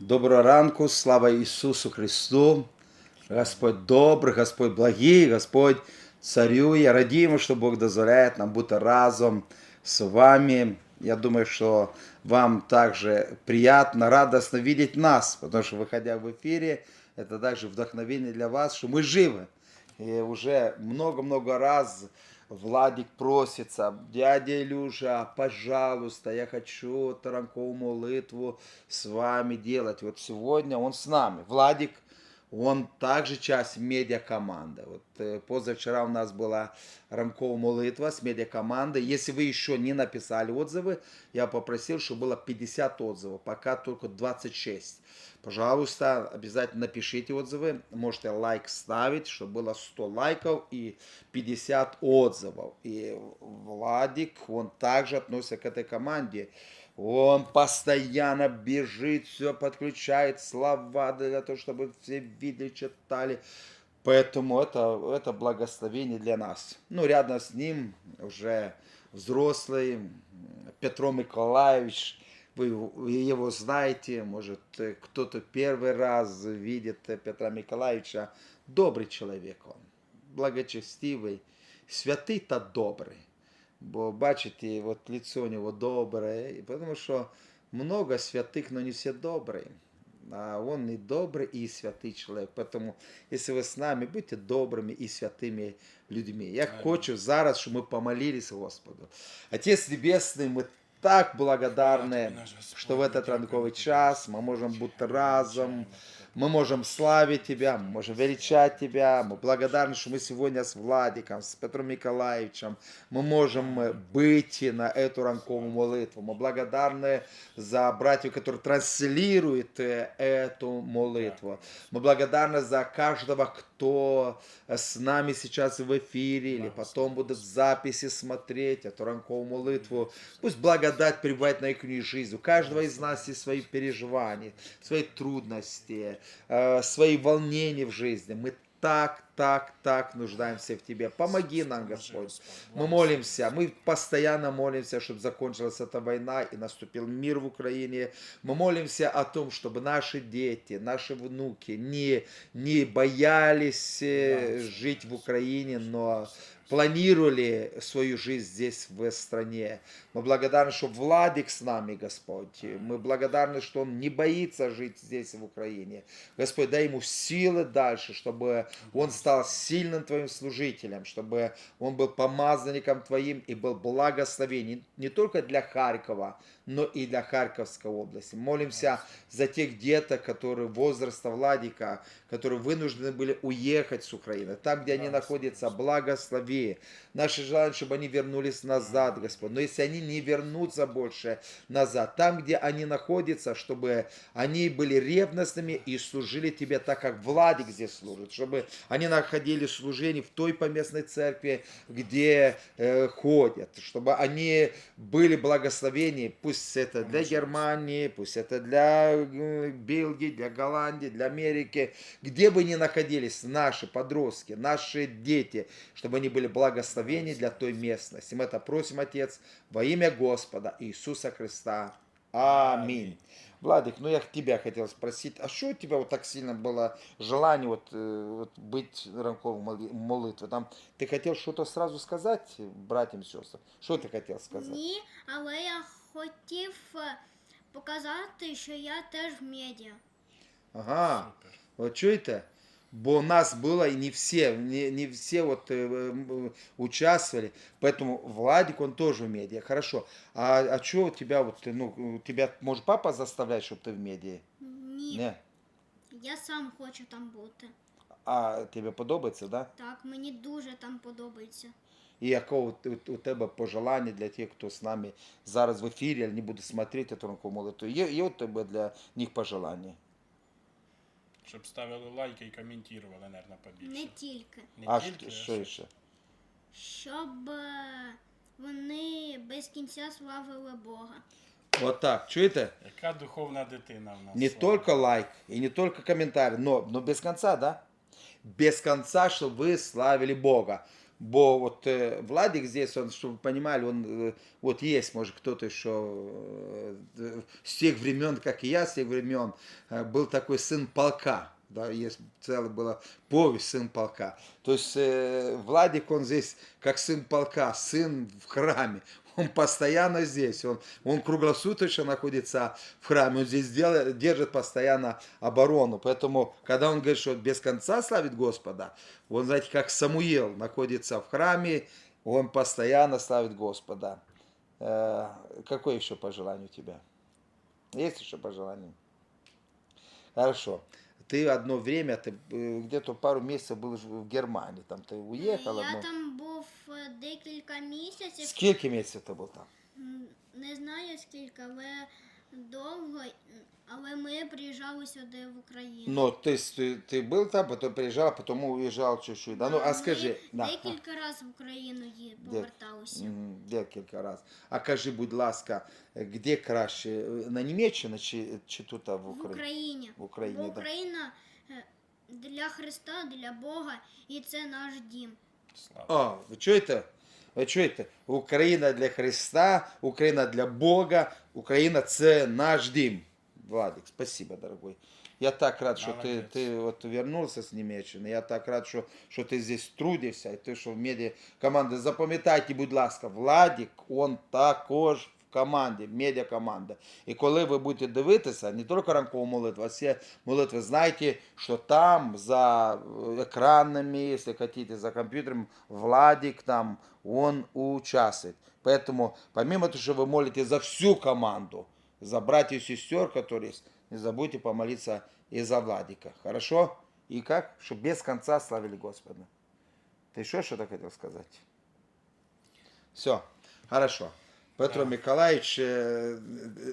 Доброго ранку, слава Ісусу Христу. Господь добрий, Господь благий, Господь царює. Радіємо, що Бог дозволяє нам бути разом з вами. Я думаю, что вам также приятно, радостно видеть нас, потому что выходя в эфире, это также вдохновение для вас, что мы живы. И уже много-много раз Владик просится, дядя Илюша, пожалуйста, я хочу таранковую молитву с вами делать. Вот сегодня он с нами. Владик, он также часть медиакоманды. Вот э, позавчера у нас была ранковая молитва с медиакомандой. Если вы еще не написали отзывы, я попросил, чтобы было 50 отзывов, пока только 26. Пожалуйста, обязательно напишите отзывы. Можете лайк ставить, чтобы было 100 лайков и 50 отзывов. И Владик, он также относится к этой команде. Он постоянно бежит, все подключает слова для того, чтобы все видели, читали. Поэтому это, это благословение для нас. Ну, рядом с ним уже взрослый Петро Николаевич. Вы его знаете, может, кто-то первый раз видит Петра Николаевича. Добрый человек он, благочестивый, святий та добрий. Бо бачите, от лицо у нього добре, тому що много святих, но не все добрые. А он и добрый, и святый человек. Поэтому, если вы с нами, будьте добрыми и святыми людьми. Я Аминь. хочу зараз, щоб ми помолились Господу. Отец Небесный, мы так благодарны, что в этот ранковый час мы можем быть разом, мы можем славить Тебя, мы можем величать Тебя. Мы благодарны, что мы сегодня с Владиком, с Петром Николаевичем, мы можем э, быть на эту ранковую молитву. Мы благодарны за братьев, которые транслируют э, эту молитву. Мы благодарны за каждого, кто э, с нами сейчас в эфире или потом будет в записи смотреть эту ранковую молитву. Пусть благодать пребывает на их жизнь. У каждого из нас есть свои переживания, свои трудности, э, свои волнения в жизни. Мы так, так, так нуждаемся в Тебе. Помоги нам, Господь. Мы молимся, мы постоянно молимся, чтобы закончилась эта война и наступил мир в Украине. Мы молимся о том, чтобы наши дети, наши внуки не, не боялись э, жить в Украине, но планировали свою жизнь здесь, в стране. Мы благодарны, что Владик с нами, Господь. Мы благодарны, что он не боится жить здесь, в Украине. Господь, дай ему силы дальше, чтобы он стал сильным Твоим служителем, чтобы он был помазанником Твоим и был благословением не только для Харькова, но и для Харьковской области. Молимся за тех деток, которые возраста Владика, которые вынуждены были уехать с Украины. Там, где они находятся, благослови. Наши желания, чтобы они вернулись назад, Господь. Но если они не вернутся больше назад, там, где они находятся, чтобы они были ревностными и служили Тебе так, как Владик здесь служит. Чтобы они находили служение в той поместной церкви, где э, ходят. Чтобы они были благословения, пусть это для Германии, пусть это для э, Бельгии, для Голландии, для Америки, где бы ни находились наши подростки, наши дети, чтобы они были благословения для той местности. Мы это просим, Отец, во имя Господа Иисуса Христа. Аминь. Владик, ну я тебя хотел спросить, а что у тебя вот так сильно было желание вот, э, вот быть ранковой моли- молитвой? Там ты хотел что-то сразу сказать братьям и сестрам? Что ты хотел сказать? Ні, але я хотів е, показати, що я теж в медіа. Ага. Вот чуєте? Бо у нас было и не все, не, не все вот э, м, участвовали, поэтому Владик, он тоже в медиа. Хорошо. А, а что у тебя вот, ну, у тебя, может, папа заставляет, чтобы ты в медиа? Ні, Не. я сам хочу там бути. А тебе подобається, да? Так, мені дуже там подобається. І якого у, у тебе пожелання для тих, хто з нами зараз в ефірі, але не буде смотрети ту ранкову молитву? Є, є у тебе для них пожелання? Щоб ставили лайки і коментували, мабуть, побільше. Не тільки. Не а тільки, що, що ще? Щоб е, вони без кінця славили Бога. Вот так, чуєте? Яка духовна дитина в нас? Не слава только лайк и не только комментарий, но, но без конца, да? Без конца, чтобы вы славили Бога. Бо вот Владик здесь, он, чтобы вы понимали, он э, вот есть, может, кто-то еще э, с тех времен, как и я, с тех времен, э, был такой сын полка. Да, есть целая была повесть сын полка. То есть э, Владик, он здесь как сын полка, сын в храме. Он постоянно здесь, он, он круглосуточно находится в храме, он здесь делает, держит постоянно оборону. Поэтому, когда он говорит, что без конца славит Господа, он, знаете, как Самуил находится в храме, он постоянно славит Господа. Э, какое еще пожелание у тебя? Есть еще пожелание? Хорошо. Ты одно время, ты э, где-то пару месяцев был в Германии, там ты уехал. Я одно- там декілька місяців. Скільки місяців ти був там? М, Не знаю скільки, але довго, м, але ми приїжджали сюди в Україну. Ну, то есть ты, ты был там, потом приезжал, потом уезжал чуть-чуть. Да? Ну, Да, а ми скажи, да, Декілька разів в Україну ї- Де- поверталися. Мгм, декілька раз. А кажи, будь ласка, де краще, е, на Німеччину чи, чи тут а, в В Україні? Україні. В Україні, Бо да. Україна е, для Христа, для Бога, і це наш дім. Слава. О, ви чуєте? Ви чуєте? Україна для Христа, Україна для Бога, Україна це наш дім. Владик, спасибо, дорогой. Я так рад, що ти, Молодець. ти от вернувся з Німеччини. Я так рад, що, що ти здесь трудишся, і ти, що в медіа команди. Запам'ятайте, будь ласка, Владик, он також в команді, медіа команда. І коли ви будете дивитися, не тільки ранкову молитву, а всі молитви, знайте, що там за э, екранами, якщо хотите, за комп'ютером, Владик там, он участвует. Поэтому, помимо того, что вы молитесь за всю команду, за братьев и сестер, которые есть, не забудьте помолиться и за Владика. Хорошо? И как? Чтобы без конца славили Господа. Ты еще что-то хотел сказать? Все, хорошо. Петро Да. Николаевич, э,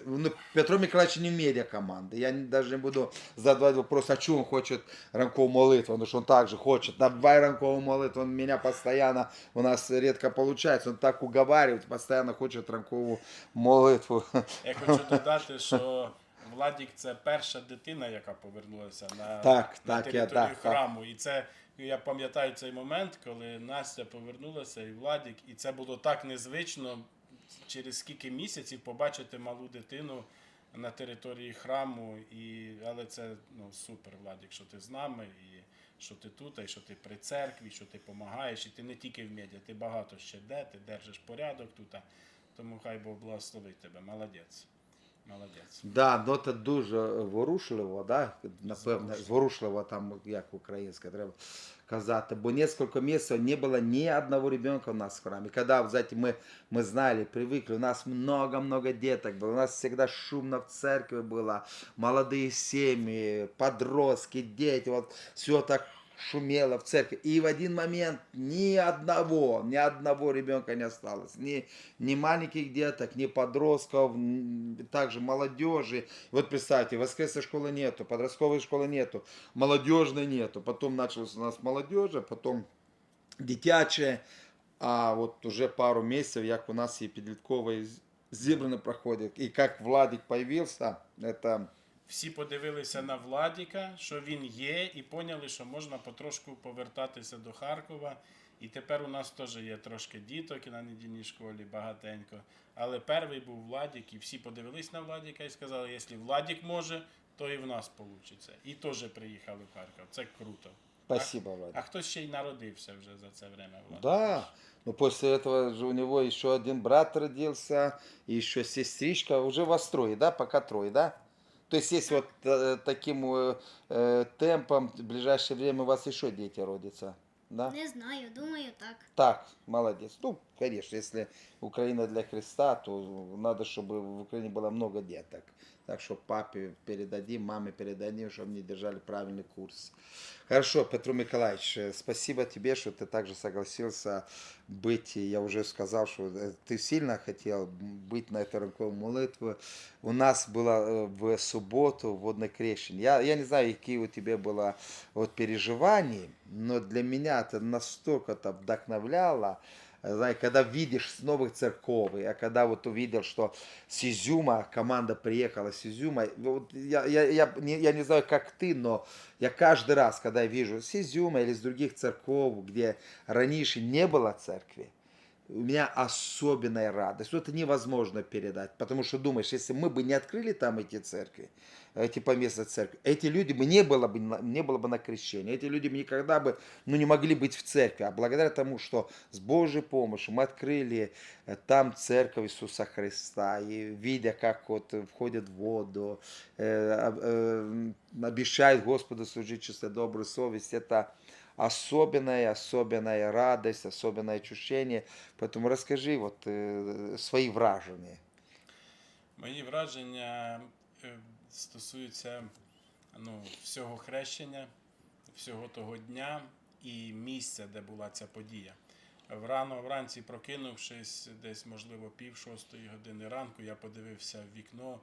ну, Петро Николаевич не медиа команды. Я даже не буду задавать вопрос, а что он хочет ранковую молитву, потому что он также хочет. Давай ранковую молитву, он меня постоянно, у нас редко получается, он так уговаривает, постоянно хочет ранковую молитву. Я хочу додати, що Владік це перша дитина, яка повернулася на, Так, на так, я- територію так, так. храму. І це я пам'ятаю цей момент, коли Настя повернулася і Владік, і це було так незвично через скільки місяців побачити малу дитину на території храму. І, але це ну, супер, Владік, що ти з нами, і що ти тут, і що ти при церкві, що ти допомагаєш, і ти не тільки в медіа, ти багато ще де, ти держиш порядок тут. Тому хай Бог благословить тебе. Молодець. Молодець. Да, ну це дуже ворушливо, да? напевно, зворушливо там, як українська треба казати, бо несколько місяців не було ні одного ребенка у нас в храмі. Когда, знаете, мы, мы знали, привыкли, у нас много-много деток было, у нас всегда шумно в церкви было, молодые семьи, подростки, дети, вот все так шумело в церкви. И в один момент ни одного, ни одного ребенка не осталось. Ни, ни маленьких деток, ни подростков, м, также молодежи. Вот представьте, воскресной школы нету, подростковой школы нету, молодежной нету. Потом началось у нас молодежи, потом дитяче, а вот уже пару месяцев, як у нас і підліткові зібране проходять. І як Владик появился, это Всі подивилися на Владіка, що він є, і поняли, що можна потрошку повертатися до Харкова. І тепер у нас теж є трошки діток на недільній школі багатенько. Але перший був Владік, і всі подивились на Владіка і сказали, якщо Владік може, то і в нас вийде. І теж приїхали в Харків. Це круто. спасибо, Владик. А хтось ще й народився вже за це время. Владик. Да, но после этого же у него еще один брат родился, и еще сестричка, уже вас трое, да, пока трое, да? То есть если вот э, таким э, э, темпом в ближайшее время у вас еще дети родятся, да? Не знаю, думаю так. Так, молодец. Ну, конечно, если Украина для Христа, то надо, чтобы в Украине было много деток. Так что папе передадим, маме передадим, чтобы они держали правильный курс. Хорошо, Петро Николаевич, э, спасибо тебе, что ты также согласился быть. Я уже сказал, что э, ты сильно хотел быть на этой ранковой молитве. У нас было э, в субботу водное крещение. Я, я не знаю, какие у тебя было вот переживания, но для меня это настолько это вдохновляло. Знаете, когда видишь с новых церков, я когда вот увидел, что с Изюма, команда приехала с Изюма, вот я, я, я, не, я не знаю, как ты, но я каждый раз, когда я вижу с Изюма или с других церков, где раньше не было церкви, у меня особенная радость. Это невозможно передать, потому что думаешь, если мы бы не открыли там эти церкви, эти поместные церкви, эти люди бы не было бы, не было бы на крещении, эти люди бы никогда бы ну, не могли быть в церкви. А благодаря тому, что с Божьей помощью мы открыли э, там церковь Иисуса Христа, и видя, как вот входит в воду, э, э, обещает Господу служить чистой доброй совесть, это особенная, особенная радость, особенное ощущение. Поэтому расскажи вот э, свои вражения. Мої враження е, стосуються ну, всього хрещення, всього того дня і місця, де була ця подія. Врано вранці прокинувшись, десь, можливо, пів шостої години ранку, я подивився в вікно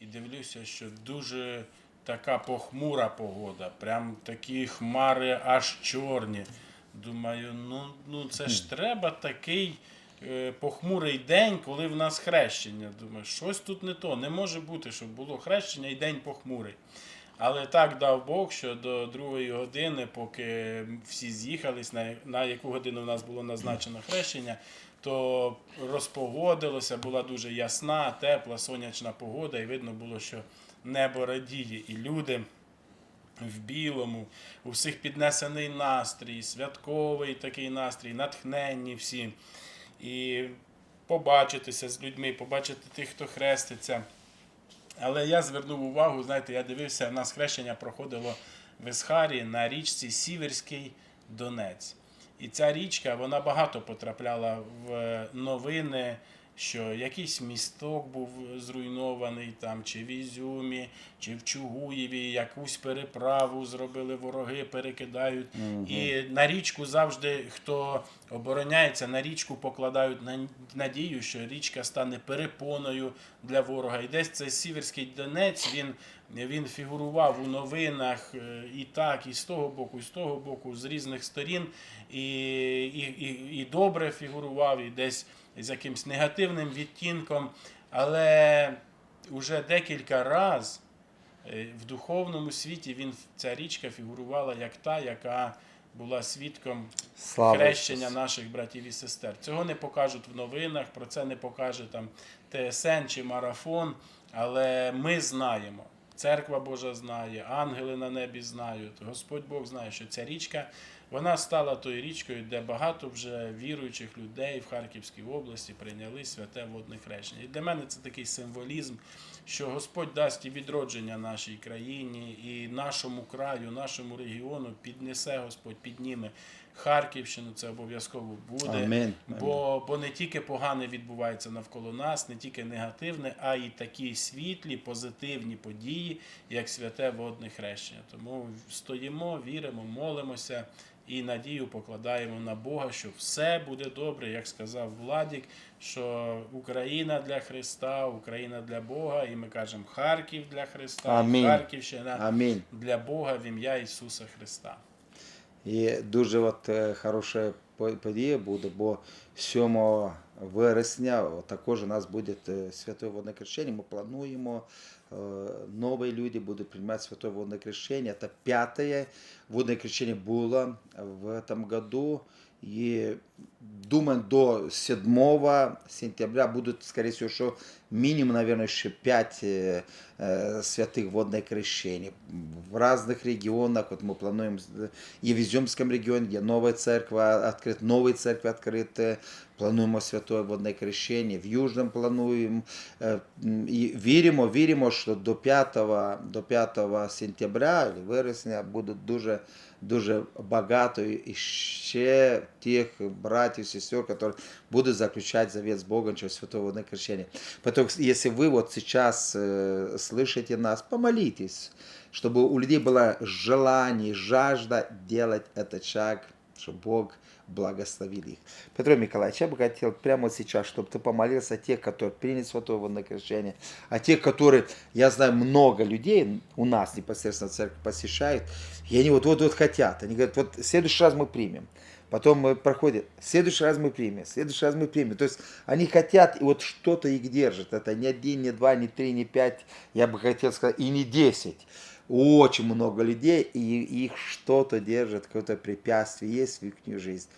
і дивлюся, що дуже така похмура погода, прям такі хмари аж чорні. Думаю, ну, ну це ж треба такий е, похмурий день, коли в нас хрещення. Думаю, щось тут не то. Не може бути, щоб було хрещення і день похмурий. Але так дав Бог, що до другої години, поки всі з'їхались, на, на яку годину в нас було назначено хрещення, то розпогодилося, була дуже ясна, тепла, сонячна погода, і видно було, що небо радіє, і люди в білому, у всіх піднесений настрій, святковий такий настрій, натхненні всі. І побачитися з людьми, побачити тих, хто хреститься. Але я звернув увагу, знаєте, я дивився, у нас хрещення проходило в Ісхарі на річці Сіверський Донець. І ця річка вона багато потрапляла в новини, що якийсь місток був зруйнований там, чи в Ізюмі, чи в Чугуєві, якусь переправу зробили вороги, перекидають. І на річку завжди, хто обороняється, на річку покладають на- надію, що річка стане перепоною для ворога. І десь цей Сіверський Донець він, він фігурував у новинах е, і так, і з того боку, і з того боку, з різних сторін. І, і, і, і добре фігурував, і десь з якимсь негативним відтінком. Але вже декілька разів Е, В духовному світі він ця річка фігурувала як та, яка була свідком Слава хрещення Ісусу. наших братів і сестер. Цього не покажуть в новинах, про це не покаже там ТСН чи марафон. Але ми знаємо, церква Божа знає, ангели на небі знають, Господь Бог знає, що ця річка вона стала тою річкою, де багато вже віруючих людей в Харківській області прийняли святе водне хрещення. І для мене це такий символізм, що Господь дасть і відродження нашій країні, і нашому краю, нашому регіону піднесе Господь, підніме Харківщину. Це обов'язково буде. Амінь. Бо, бо не тільки погане відбувається навколо нас, не тільки негативне, а й такі світлі, позитивні події, як святе водне хрещення. Тому стоїмо, віримо, молимося і надію покладаємо на Бога, що все буде добре, як сказав Владік, що Україна для Христа, Україна для Бога, і ми кажемо Харків для Христа, Амінь. Харківщина Амінь. для Бога в ім'я Ісуса Христа. І дуже от е, хороша по- подія буде, бо 7 вересня о, також у нас буде е, святе водне крещення. Ми плануємо, е, нові люди будуть приймати святе водне крещення. Це п'яте водне крещення було в цьому году. И думаю, до 7 сентября будут, скорее всего, что минимум, наверное, еще 5 э, э, святых водных крещений. В разных регионах, вот мы плануем с- и в Изюмском регионе, где новая церковь открыта, новые церкви открыты, плануємо святое водне крещення, в Южном плануємо. Е, м, І віримо, віримо, що до 5, до 5 сентября, чи вересня буде дуже, дуже багато і ще тих братів, сестер, які будуть заключати завет з Богом через святое водне крещення. Поэтому, если вы вот сейчас э, слышите нас, помолитесь, чтобы у людей было желание, жажда делать этот шаг, чтобы Бог благословил их. Петр Николаевич, я бы хотел прямо сейчас, чтобы ты помолился о тех, которые приняли святое водное крещение, о тех, которые, я знаю, много людей у нас непосредственно церковь посещают, и они вот-вот-вот хотят. Они говорят, вот в следующий раз мы примем. Потом э, проходит, в следующий раз мы примем, в следующий раз мы примем. То есть они хотят, и вот что-то их держит. Это не один, не два, не три, не пять, я бы хотел сказать, и не десять. Очень много людей, и их что-то держит, какое-то препятствие есть в их жизнь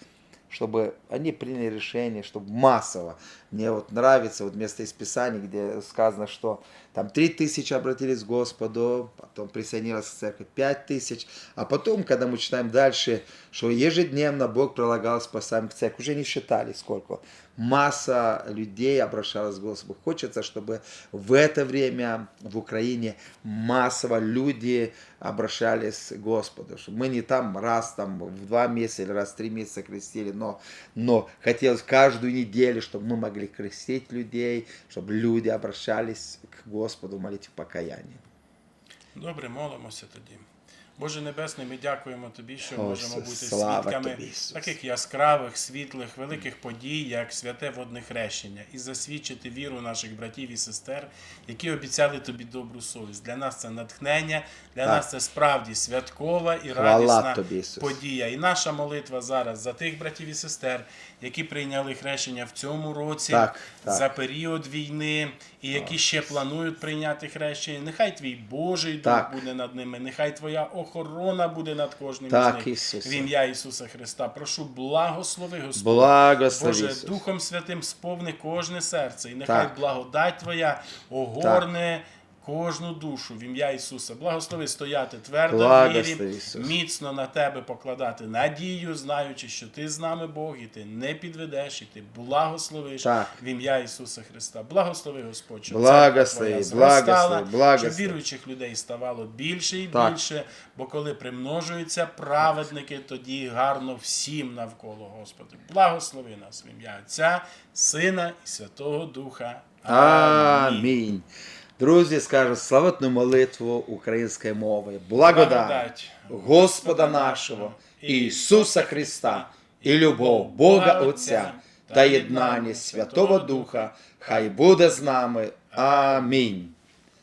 чтобы они приняли решение, чтобы массово. Мне вот нравится вот место из Писаний, где сказано, что там три тысячи обратились к Господу, потом присоединилась к церкви пять тысяч, а потом, когда мы читаем дальше, что ежедневно Бог прилагал спасаем к церкви, уже не считали сколько. Масса людей обращалась к Господу. Хочется, чтобы в это время в Украине массово люди обращались к Господу. Мы не там раз там в два месяца или раз в три месяца крестили, но, но хотелось каждую неделю, чтобы мы могли крестить людей, чтобы люди обращались к Господу в молитве покаяния. Добре, молимося тоді. Боже Небесний, ми дякуємо Тобі, що О, можемо бути свідками Тобі, таких яскравих, світлих, великих подій, як святе водне хрещення, і засвідчити віру наших братів і сестер, які обіцяли тобі добру совість. Для нас це натхнення, для Так. нас це справді святкова і Хвала радісна Тобі, подія. І наша молитва зараз за тих братів і сестер, які прийняли хрещення в цьому році, Так, так. за період війни, і які ще планують прийняти хрещення. Нехай твій Божий дух Так. буде над ними, нехай твоя охорона буде над кожним Так, з них. Ісусе. В ім'я Ісуса Христа. Прошу, благослови Господь. Благослови, Боже, Ісус. Духом Святим сповни кожне серце, і нехай Так. благодать Твоя огорне кожну душу в ім'я Ісуса. Благослови стояти твердо в вірі, міцно на Тебе покладати надію, знаючи, що Ти з нами Бог, і Ти не підведеш, і Ти благословиш Так. в ім'я Ісуса Христа. Благослови Господь, щоб Благослови, благослови, благослови. щоб віруючих людей ставало більше і Так. більше, бо коли примножуються праведники, тоді гарно всім навколо Господи. Благослови нас в ім'я Отця, Сина і Святого Духа. Амінь. Друзі, скажуть славетну молитву української. Благодать Благодать Господа нашого, Ісуса Христа, і любов Бога Отця та єднання Святого Духа, хай буде з нами. Амінь.